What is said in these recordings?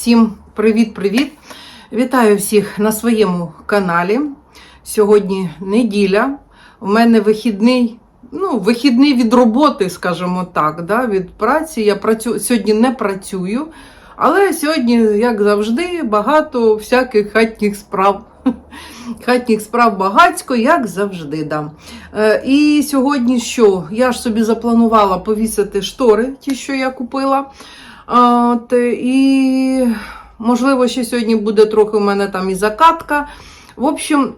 Всім привіт-привіт! Вітаю всіх на своєму каналі. Сьогодні неділя. У мене вихідний, ну, вихідний від роботи, скажімо так, да, від праці. Я працю... сьогодні не працюю, але сьогодні, як завжди, багато всяких хатніх справ. Хатніх справ багацько, як завжди. Да. Е, і сьогодні що? Я ж собі запланувала повісити штори, ті, що я купила. От, і, можливо, ще сьогодні буде трохи у мене там і закатка. В общем,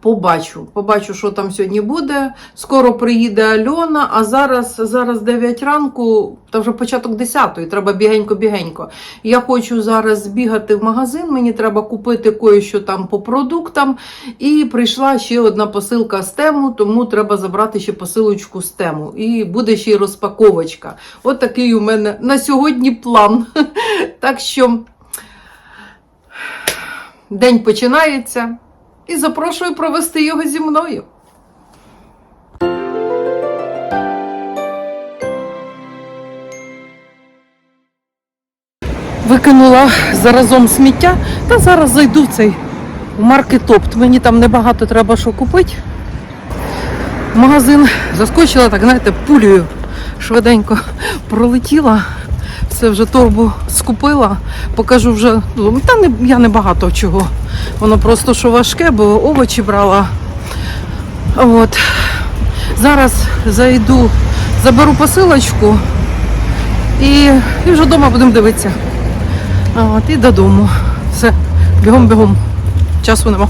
побачу, побачу, що там сьогодні буде. Скоро приїде Альона, а зараз, зараз 9 ранку, та вже початок 10-ї, треба бігенько-бігенько. Я хочу зараз збігати в магазин, мені треба купити кое-що там по продуктам. І прийшла ще одна посилка з тему, тому треба забрати ще посилочку з тему. І буде ще й розпаковочка. От такий у мене на сьогодні план. Так що день починається і запрошую провести його зі мною. Викинула заразом сміття, та зараз зайду в цей маркетопт. Мені там небагато треба що купити. Магазин заскочила, так знаєте, пулею швиденько пролетіла. Все вже торбу скупила, покажу вже. Та не, я не багато чого. Воно просто що важке, бо овочі брала. От. Зараз зайду, заберу посилочку і, і вже вдома будемо дивитися. От, і додому. Все, бігом-бігом. Часу нема.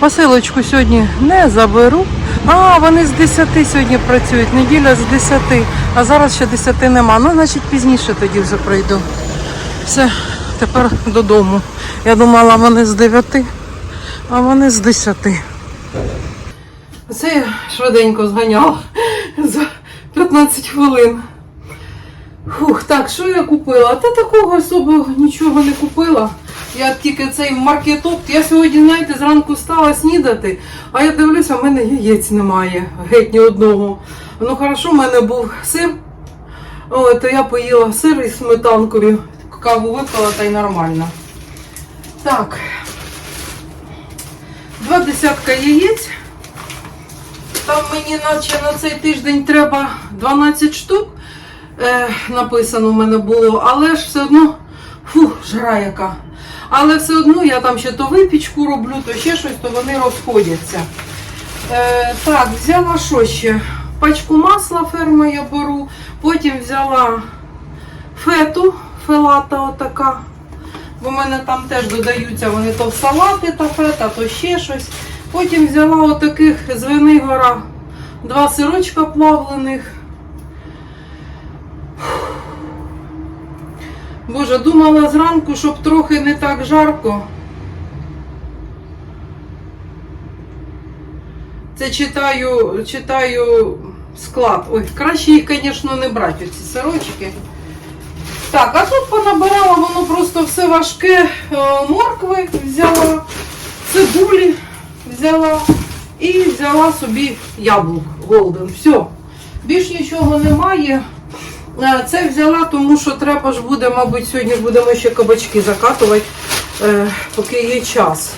Посилочку сьогодні не заберу. А, вони з 10 сьогодні працюють. Неділя з 10. А зараз ще 10 нема. Ну, значить, пізніше тоді вже прийду. Все, тепер додому. Я думала, вони з 9, а вони з 10. Це я швиденько зганяла за 15 хвилин. Фух, так, що я купила? Та такого особо нічого не купила. Я тільки цей маркетопт. Я сьогодні, знаєте, зранку стала снідати, а я дивлюся, в мене яєць немає, геть ні одного. Ну, хорошо, в мене був сир. О, то я поїла сир із сметанкою. Каву випила та й нормально. Так. Два десятка яєць. Там мені наче на цей тиждень треба 12 штук. Е, написано в мене було, але ж все одно, фух, жара яка. Але все одно я там ще то випічку роблю, то ще щось, то вони розходяться. Е, так, взяла що ще? Пачку масла ферма я беру, потім взяла фету, фелата отака. Бо в мене там теж додаються вони то в салати та фета, то ще щось. Потім взяла отаких з Венигора два сирочка плавлених. Боже, думала зранку, щоб трохи не так жарко. Це читаю, читаю склад. Ой, краще їх, звісно, не брати, ці сирочки. Так, а тут понабирала воно просто все важке. Е, Моркви взяла, цибулі взяла і взяла собі яблук голден. Все. Більш нічого немає. Е, Це взяла, тому що треба ж буде, мабуть, сьогодні будемо ще кабачки закатувати, е, поки є час.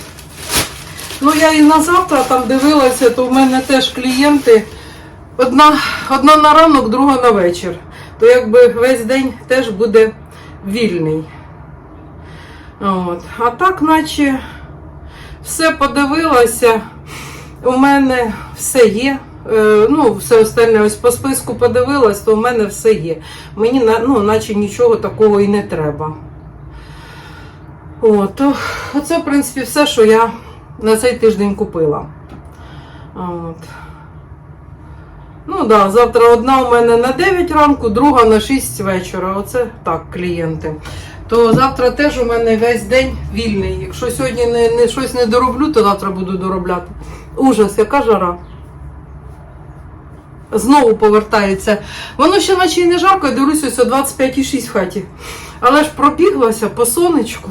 Ну, я і на завтра там дивилася, то в мене теж клієнти. Одна, одна на ранок, друга на вечір. То якби весь день теж буде вільний. От. А так, наче все подивилася. У мене все є. Е, ну, все остальне ось по списку подивилась, то в мене все є. Мені ну, наче нічого такого і не треба. От, то, оце, в принципі, все, що я на цей тиждень купила. От. Ну да, завтра одна у мене на 9 ранку, друга на 6 вечора. Оце так, клієнти. То завтра теж у мене весь день вільний. Якщо сьогодні не, не щось не дороблю, то завтра буду доробляти. Ужас, яка жара. Знову повертається. Воно ще наче й не жарко, я дивлюся, ось о 25,6 в хаті. Але ж пробіглася по сонечку.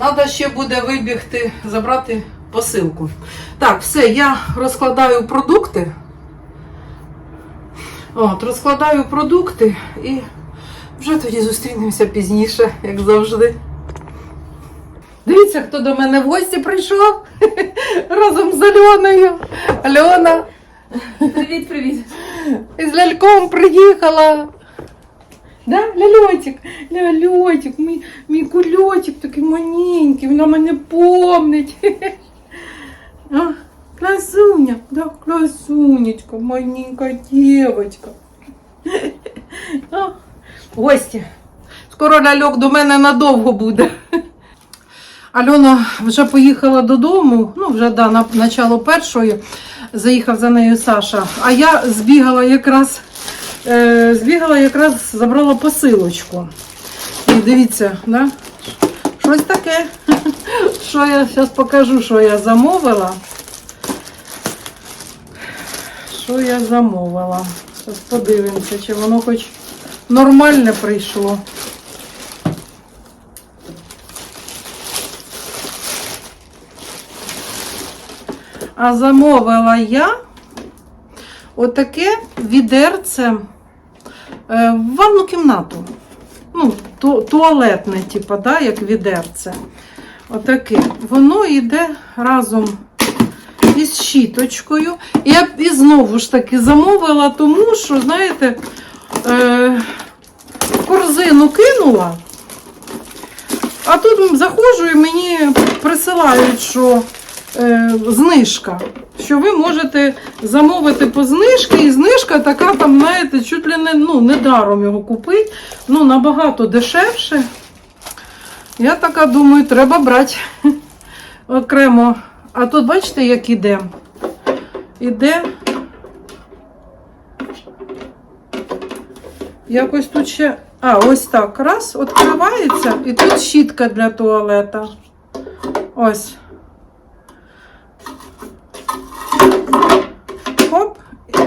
Треба ще буде вибігти, забрати посилку. Так, все, я розкладаю продукти. От, розкладаю продукти і Вже тоді зустрінемося пізніше, як завжди. Дивіться, хто до мене в гості прийшов разом з Альоною. Альона Привіт, привіт. із ляльком приїхала. Да, ляльотик, ляльотик, мій, мій кульочок такий маленький, вона мене помнить. А, красуня, да, красунечка, маленька девочка. А, гості. Скоро ляльок до мене надовго буде. Альона вже поїхала додому, ну вже да, на начало першої заїхав за нею Саша. А я збігала якраз, е, збігала якраз, забрала посилочку. І дивіться, да? щось таке. Що я зараз покажу, що я замовила. Що я замовила? Зараз подивимося, чи воно хоч нормальне прийшло. А замовила я отаке відерце е, в ванну кімнату. Ну, туалетне, типу, да, як відерце. Отаке. Воно йде разом із щіточкою. Я і знову ж таки замовила, тому що, знаєте, е, корзину кинула. А тут заходжу і мені присилають, що е, знижка. Що ви можете замовити по знижці, і знижка така, там, знаєте, чуть ли не, ну, не даром його купити, ну, набагато дешевше. Я така думаю, треба брати окремо. А тут бачите, як іде? Іде. Якось тут ще. А, ось так. Раз, відкривається, і тут щітка для туалета. Ось. Хоп,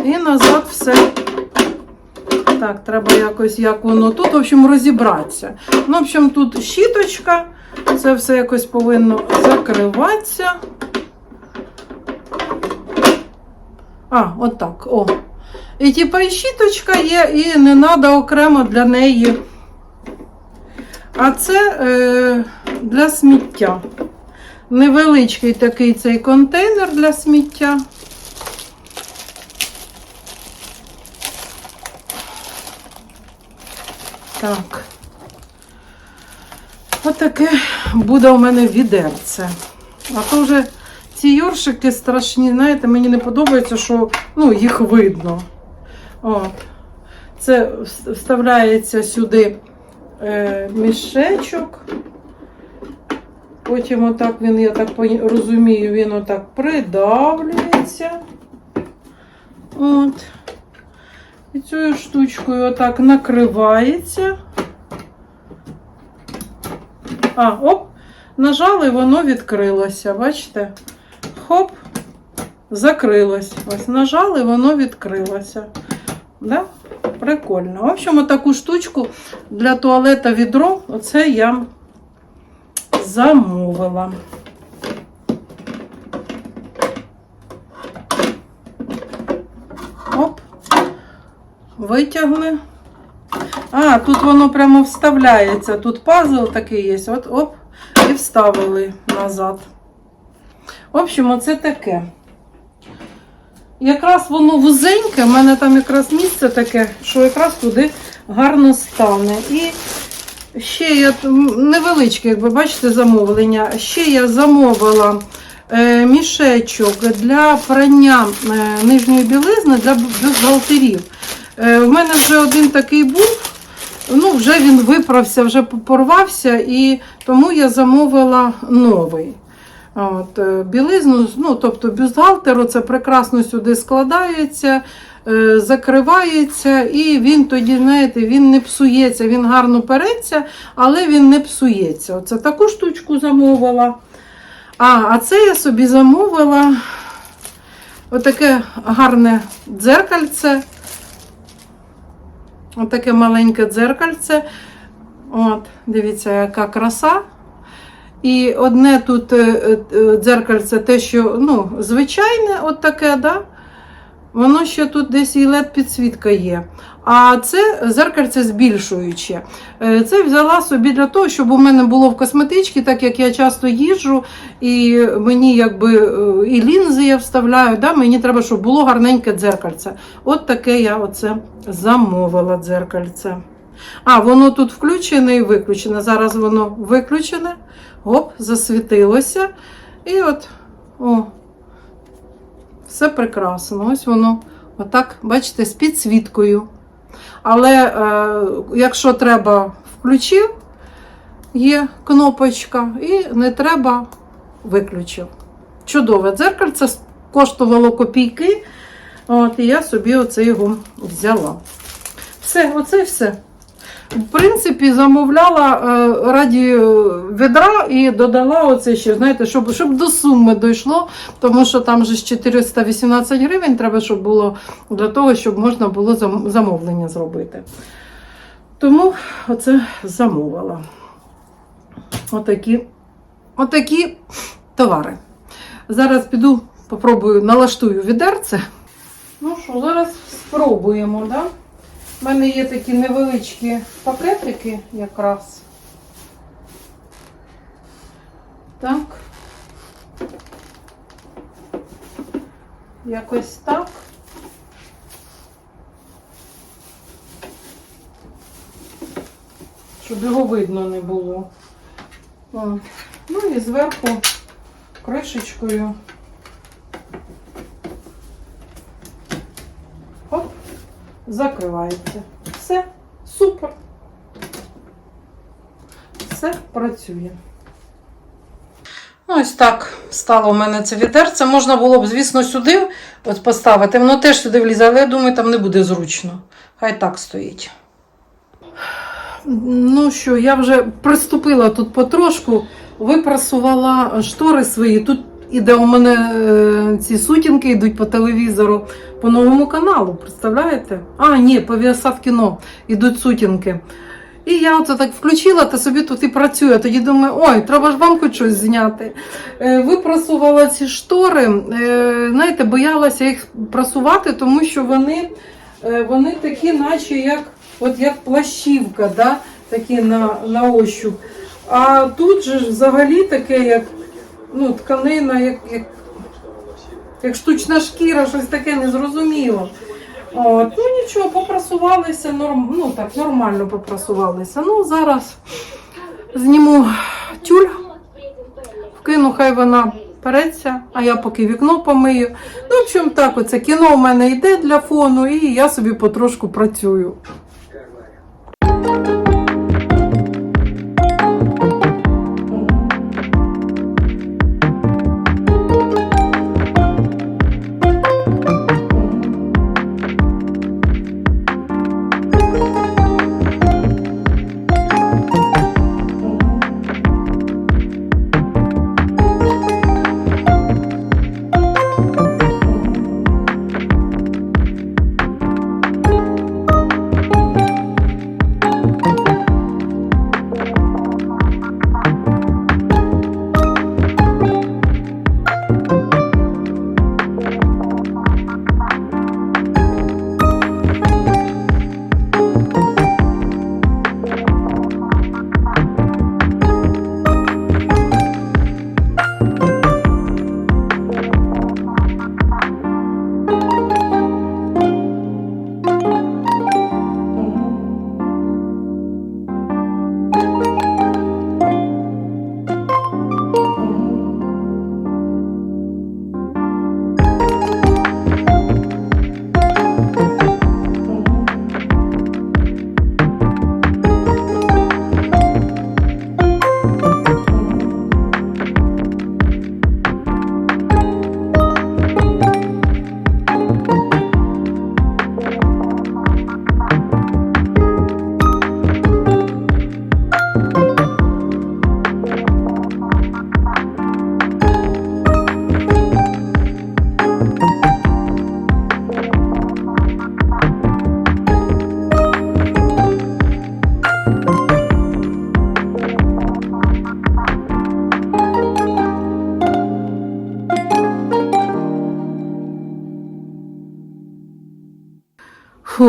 і назад все. Так, треба якось, як воно тут, в общем, розібратися. Ну, в общем, тут щіточка, це все якось повинно закриватися. А, отак, о. І типа і щіточка є, і не треба окремо для неї. А це е, для сміття. Невеличкий такий цей контейнер для сміття. Так. Отаке буде у мене відерце. А то вже ці йоршики страшні, знаєте, мені не подобається, що ну, їх видно. От. Це вставляється сюди е, мішечок. Потім отак він, я так розумію, він отак придавлюється. От. І цією штучкою отак накривається. А, оп, нажали, воно відкрилося. Бачите? Хоп, закрилось. Ось нажали, воно відкрилося. Да? Прикольно. В общем, таку штучку для туалета відро, оце я замовила. Витягли. А, тут воно прямо вставляється. Тут пазл такий є. От оп, і вставили назад. В общем, оце таке. Якраз воно вузеньке, в мене там якраз місце таке, що якраз туди гарно стане. І ще я невеличке, як ви бачите, замовлення. Ще я замовила е, мішечок для прання е, нижньої білизни для бюстгальтерів. Е, в мене вже один такий був. Ну, вже він виправся, вже порвався, і тому я замовила новий. От, е, білизну, ну, тобто бюстгальтеру, це прекрасно сюди складається, е, закривається, і він тоді, знаєте, він не псується, він гарно переться, але він не псується. Оце таку штучку замовила. А, а це я собі замовила отаке гарне дзеркальце. Отаке маленьке дзеркальце. От, дивіться, яка краса. І одне тут е, е, дзеркальце те, що ну, звичайне, от таке, да? Воно ще тут десь і led підсвітка є. А це зеркальце збільшуюче. Е, Це взяла собі для того, щоб у мене було в косметичці, так як я часто їжджу, і мені якби е, і лінзи я вставляю. Да? Мені треба, щоб було гарненьке дзеркальце. От таке я оце замовила дзеркальце. А, воно тут включене і виключене. Зараз воно виключене. Оп, засвітилося. І от, о, все прекрасно. Ось воно, отак, бачите, з підсвіткою. Але е, якщо треба, включив, є кнопочка, і не треба, виключив. Чудове дзеркальце коштувало копійки. От, і я собі оце його взяла. Все, оце все. В принципі, замовляла е, раді е, відра і додала оце ще, знаєте, щоб, щоб до суми дійшло, тому що там же 418 гривень треба, щоб було для того, щоб можна було замовлення зробити. Тому оце замовила. Отакі, отакі товари. Зараз піду, попробую, налаштую відерце. Ну що, зараз спробуємо, да? У мене є такі невеличкі пакетики якраз. Так. Якось так. Щоб його видно не було. О. Ну і зверху кришечкою. Закривається. Все, супер. Все працює. Ну, ось так стало у мене це відерце. Можна було б, звісно, сюди от поставити. Воно теж сюди влізе, але я думаю, там не буде зручно. Хай так стоїть. Ну що, я вже приступила тут потрошку, випрасувала штори свої. Тут іде у мене е, ці сутінки йдуть по телевізору по новому каналу, представляєте? А, ні, по Viasat кіно йдуть сутінки. І я оце так включила та собі тут і працюю. Тоді думаю, ой, треба ж вам хоч щось зняти. Е, випрасувала ці штори. Е, знаєте, боялася їх прасувати, тому що вони, вони такі, наче як, от як плащівка, да? такі на, на ощуп. А тут же взагалі таке, як ну, тканина, як, як, як штучна шкіра, щось таке незрозуміло. От, ну нічого, попрасувалися, норм, ну так, нормально попрасувалися. Ну, зараз зніму тюль, вкину, хай вона переться, а я поки вікно помию. Ну, в общем, так, оце кіно у мене йде для фону, і я собі потрошку працюю.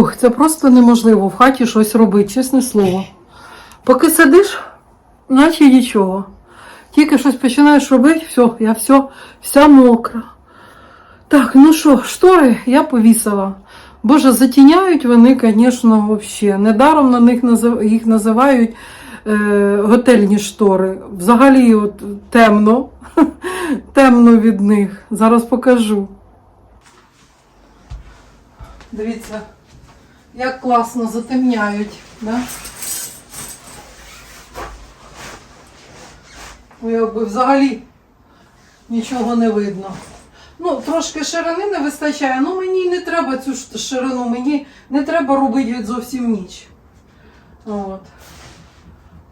Фух, це просто неможливо в хаті щось робити, чесне слово. Поки сидиш, наче нічого. Тільки щось починаєш робити, все, я все, вся мокра. Так, ну що, штори я повісила. Боже, затіняють вони, звісно, взагалі. Недаром на них їх називають е, готельні штори. Взагалі от, темно. темно від них. Зараз покажу. Дивіться, як класно затемняють. Да? Якби взагалі нічого не видно. Ну, трошки ширини не вистачає, ну мені не треба цю ширину, мені не треба робити зовсім ніч. От.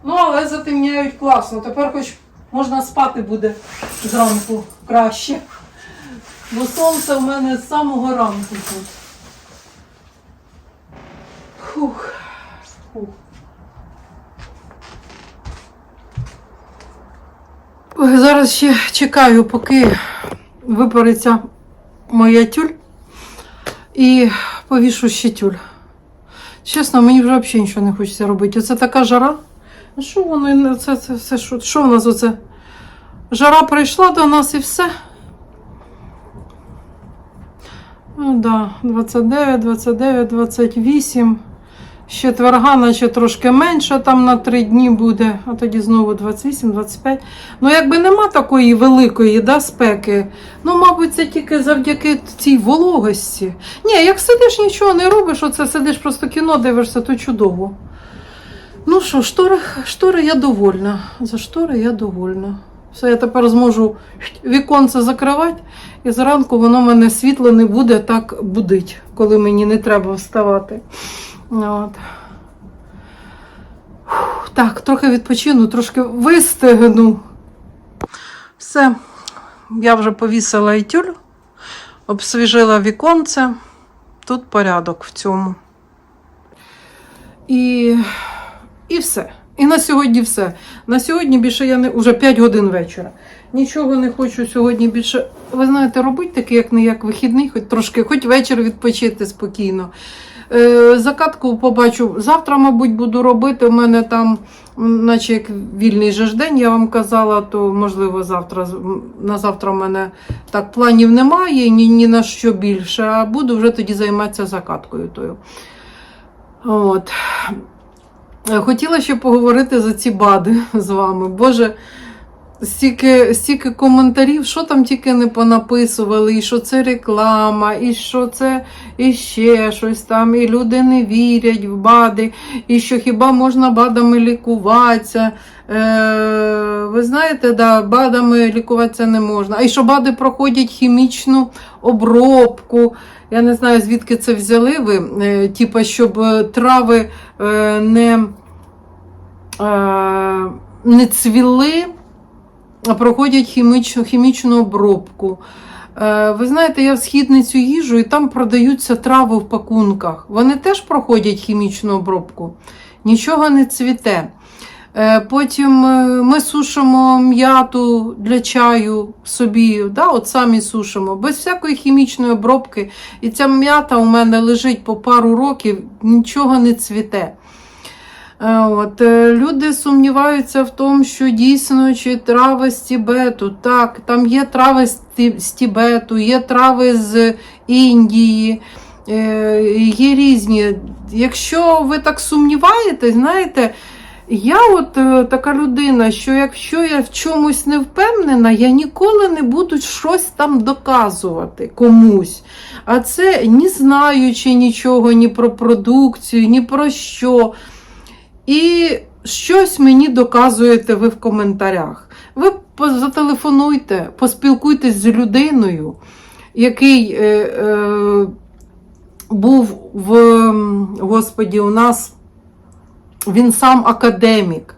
Ну, але затемняють класно. Тепер хоч можна спати буде зранку краще. Бо сонце в мене з самого ранку тут. Фух. Фух. Зараз ще чекаю, поки випариться моя тюль і повішу ще тюль. Чесно, мені вже взагалі нічого не хочеться робити. Оце така жара. Що воно? Це, це все що? Що в нас оце? Жара прийшла до нас і все. Ну да, 29, 29, 28. Четверга, наче трошки менше, там на 3 дні буде, а тоді знову 28, 25. Ну, якби нема такої великої да, спеки, ну, мабуть, це тільки завдяки цій вологості. Ні, як сидиш, нічого не робиш, оце сидиш, просто кіно дивишся, то чудово. Ну що, штори, штори я довольна. За штори я довольна. Все, я тепер зможу віконце закривати, і зранку воно мене світло не буде так будить, коли мені не треба вставати. От. Фух, Так, трохи відпочину, трошки вистигну. Все, я вже повісила і тюль, обсвіжила віконце. Тут порядок в цьому. І, і все. І на сьогодні все. На сьогодні більше я не вже 5 годин вечора. Нічого не хочу сьогодні більше. Ви знаєте, робити таке, як не як вихідний, хоч трошки, хоч вечір відпочити спокійно. Е, закатку побачу. Завтра, мабуть, буду робити. У мене там, наче як вільний же ж день, я вам казала, то можливо завтра на завтра в мене так планів немає, ні, ні на що більше. А буду вже тоді займатися закаткою тою. От. Е, Хотіла ще поговорити за ці бади з вами. Боже, стільки, стільки коментарів, що там тільки не понаписували, і що це реклама, і що це іще щось там, і люди не вірять в БАДи, і що хіба можна БАДами лікуватися. Е, ви знаєте, да, БАДами лікуватися не можна. А і що БАДи проходять хімічну обробку. Я не знаю, звідки це взяли ви, е, типа, щоб е, трави е, не, е, не цвіли, проходять хімічну, хімічну обробку. Е, Ви знаєте, я в східницю їжу і там продаються трави в пакунках. Вони теж проходять хімічну обробку, нічого не цвіте. Е, Потім е, ми сушимо м'яту для чаю собі, да, от самі сушимо, без всякої хімічної обробки. І ця м'ята у мене лежить по пару років, нічого не цвіте. Е, От, е, люди сумніваються в тому, що дійсно чи трави з Тібету. Так, там є трави з Тібету, є трави з Індії, е, є різні. Якщо ви так сумніваєтесь, знаєте, я от така людина, що якщо я в чомусь не впевнена, я ніколи не буду щось там доказувати комусь. А це не знаючи нічого ні про продукцію, ні про що. І щось мені доказуєте ви в коментарях. Ви зателефонуйте, поспілкуйтесь з людиною, який е, е, був в Господі у нас, він сам академік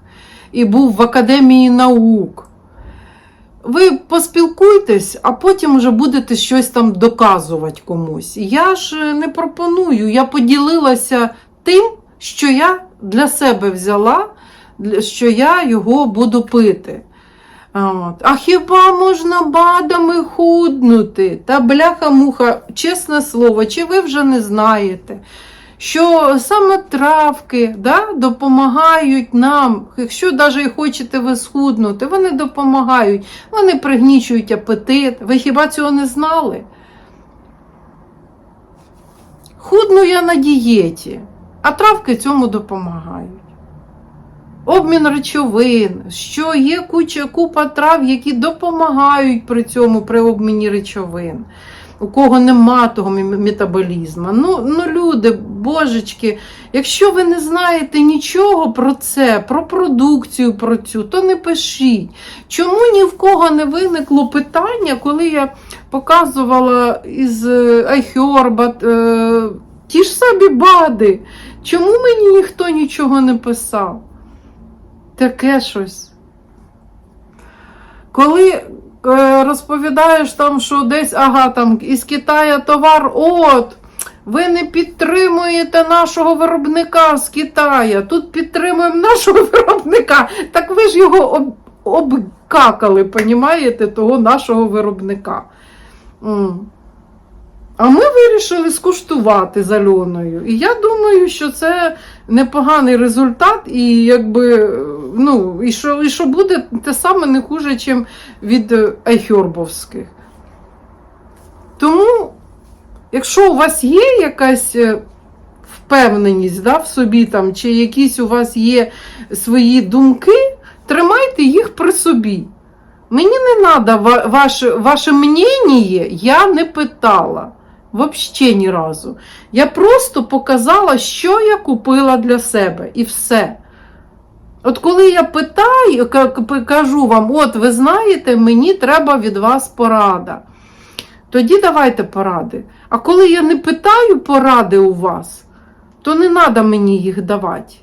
і був в Академії наук. Ви поспілкуйтесь, а потім вже будете щось там доказувати комусь. Я ж не пропоную, я поділилася тим, що я для себе взяла, що я його буду пити. От. А хіба можна бадами худнути? Та бляха-муха, чесне слово, чи ви вже не знаєте, що саме травки да, допомагають нам, якщо навіть хочете ви схуднути, вони допомагають, вони пригнічують апетит. Ви хіба цього не знали? Худну я на дієті, а травки цьому допомагають. Обмін речовин, що є куча купа трав, які допомагають при цьому при обміні речовин. У кого нема того метаболізму. Ну, ну, люди, божечки, якщо ви не знаєте нічого про це, про продукцію, про цю, то не пишіть. Чому ні в кого не виникло питання, коли я показувала із е, е, ті ж самі БАДи. Чому мені ніхто нічого не писав? Таке щось. Коли е, розповідаєш там, що десь, ага, там із Китаю товар, от, ви не підтримуєте нашого виробника з Китаю, тут підтримуємо нашого виробника. Так ви ж його об, обкакали, понімаєте, того нашого виробника. А ми вирішили скуштувати з Альоною. І я думаю, що це непоганий результат, і якби, ну, і що, і що буде те саме не хуже, ніж від е. Тому, якщо у вас є якась е, впевненість да, в собі, там, чи якісь у вас є свої думки, тримайте їх при собі. Мені не треба ваше, ваше мнення, я не питала. Вообще ні разу. Я просто показала, що я купила для себе, і все. От коли я питаю, ка- ка- кажу вам, от ви знаєте, мені треба від вас порада. Тоді давайте поради. А коли я не питаю поради у вас, то не треба мені їх давати.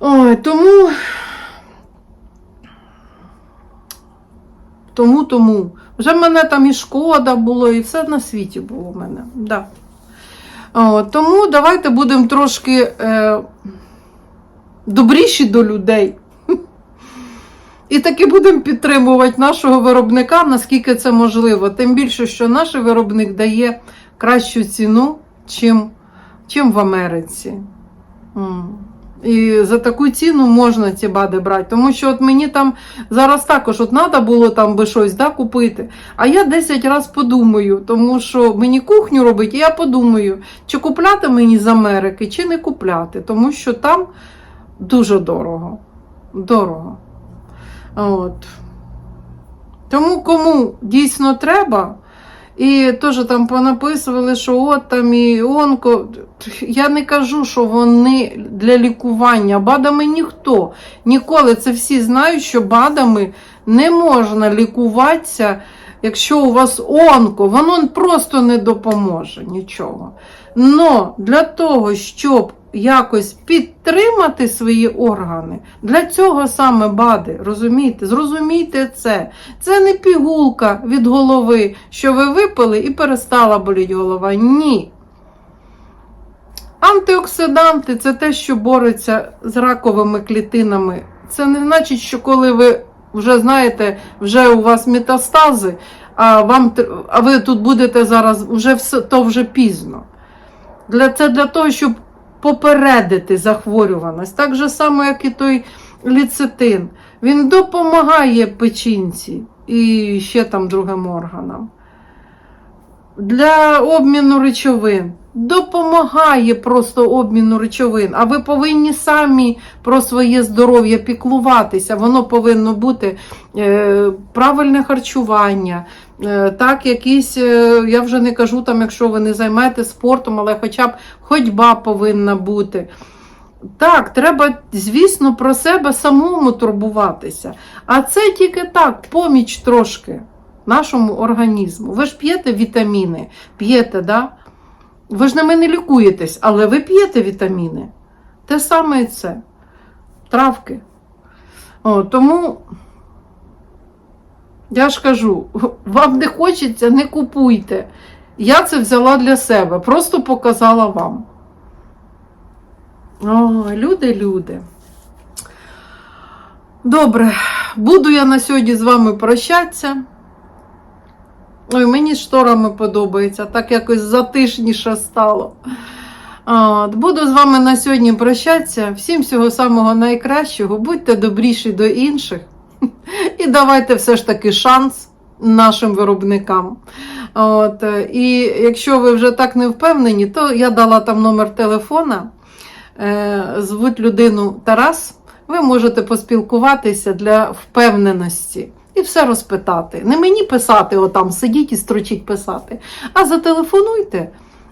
Ой, тому. Тому, тому. Вже в мене там і шкода було, і все на світі було в мене. Да. О, тому давайте будемо трошки е, добріші до людей. І таки будемо підтримувати нашого виробника, наскільки це можливо. Тим більше, що наш виробник дає кращу ціну, чим, чим в Америці. І за таку ціну можна ці бади брати. Тому що от мені там зараз також от треба було там би щось да, купити. А я 10 разів подумаю, тому що мені кухню робить, і я подумаю, чи купляти мені з Америки, чи не купляти, тому що там дуже дорого. Дорого. От. Тому кому дійсно треба, і теж там понаписували, що от там і онко. Я не кажу, що вони для лікування. Бадами ніхто. Ніколи це всі знають, що бадами не можна лікуватися, якщо у вас онко, воно просто не допоможе нічого. Но для того, щоб якось підтримати свої органи, для цього саме бади, розумієте? Зрозумійте це. Це не пігулка від голови, що ви випили і перестала боліти голова. Ні. Антиоксиданти це те, що бореться з раковими клітинами. Це не значить, що коли ви вже знаєте, вже у вас метастази, а вам а ви тут будете зараз, вже все то вже пізно. Для, це для того, щоб попередити захворюваність. Так же само, як і той ліцетин. Він допомагає печінці і ще там другим органам. Для обміну речовин. Допомагає просто обміну речовин. А ви повинні самі про своє здоров'я піклуватися. Воно повинно бути е, правильне харчування. Е, так, якісь, е, я вже не кажу, там, якщо ви не займаєтесь спортом, але хоча б ходьба повинна бути. Так, треба, звісно, про себе самому турбуватися. А це тільки так, поміч трошки нашому організму. Ви ж п'єте вітаміни, п'єте, да? Ви ж ними не лікуєтесь, але ви п'єте вітаміни. Те саме і це. Травки. О, тому я ж кажу, вам не хочеться, не купуйте. Я це взяла для себе, просто показала вам. О, люди, люди. Добре, буду я на сьогодні з вами прощатися. Ой, мені шторами подобається, так якось затишніше стало. От, буду з вами на сьогодні прощатися. Всім всього самого найкращого. Будьте добріші до інших. І давайте все ж таки шанс нашим виробникам. От, і якщо ви вже так не впевнені, то я дала там номер телефона. Е, звуть людину Тарас. Ви можете поспілкуватися для впевненості і все розпитати. Не мені писати, отам сидіть і строчіть писати, а зателефонуйте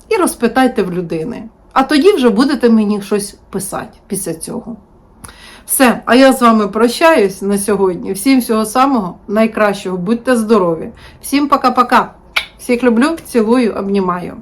і розпитайте в людини. А тоді вже будете мені щось писати після цього. Все, а я з вами прощаюсь на сьогодні. Всім всього самого найкращого. Будьте здорові. Всім пока-пока. Всіх люблю, цілую, обнімаю.